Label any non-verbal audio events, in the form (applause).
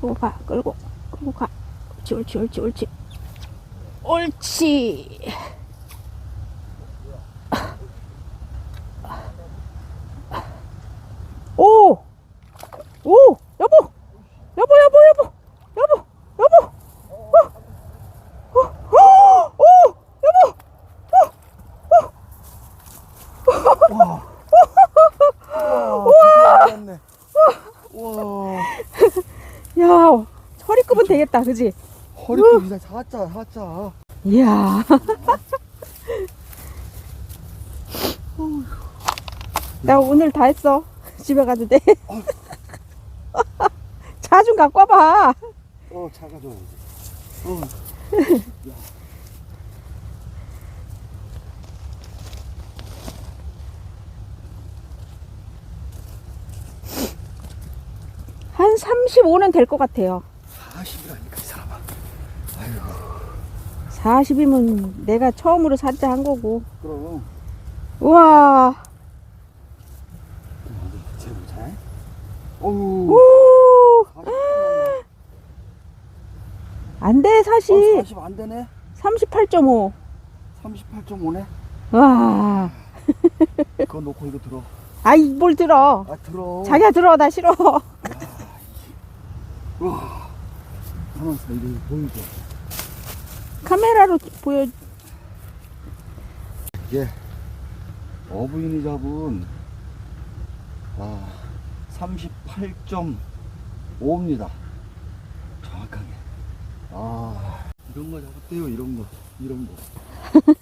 끌고 가, 끌고, 끌고 가. 옳지, 옳지, 옳지, 옳지. 옳지. 오! 오! 여보! 여보, 여보, 여보! 여보! 여보! 어! 어! 어! 오! 여보! 와, 드디어 와, 야, 허리급은 되겠다, 그지? 허리띠 이상 사자, 사자. 이야. (laughs) 나 오늘 다 했어. 집에 가도 돼. (laughs) 차 좀 갖고 와봐. 어, 작아져. 어, (laughs) 35는 될 것 같아요. 40이라니까, 이 사람아. 아이고, 40이면 내가 처음으로 산자 한 거고. 그럼. 우와. 어디, 재보자. 어우, 오. 40. 안 돼, 어, 사실. 40 안 되네. 38.5. 38.5네. 와. 그거 놓고 이거 들어. 아이, 뭘 들어. 아, 들어. 자기야 들어. 나 싫어. 와. 가만 있어, 보이죠? 카메라로 보여. 예. 어부인이 잡은 아, 38.5입니다. 정확하게. 아, 이런 거 잡았대요, 이런 거. 이런 거. (laughs)